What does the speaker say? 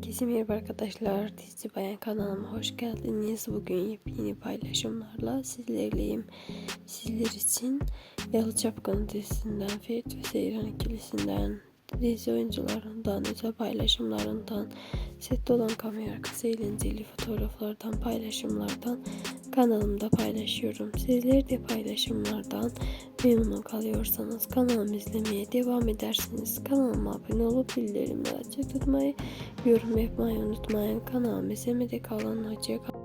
Herkese merhaba arkadaşlar. Dizi Bayan kanalıma hoş geldiniz. Bugün yepyeni paylaşımlarla sizlerleyim. Sizler için Yalı Çapkını dizisinden, Ferit ve Seyran ikilisinden, dizi oyuncularından, özel paylaşımlarından, sette olan kamera arkası eğlenceli fotoğraflardan, paylaşımlardan kanalımda paylaşıyorum. Sizler de paylaşımlardan memnun kalıyorsanız kanalımı izlemeye devam edersiniz. Kanalıma abone olup bildirimleri açık tutmayı, yorum yapmayı unutmayın. Kanalımı izlemede kalın. Hoşçakalın.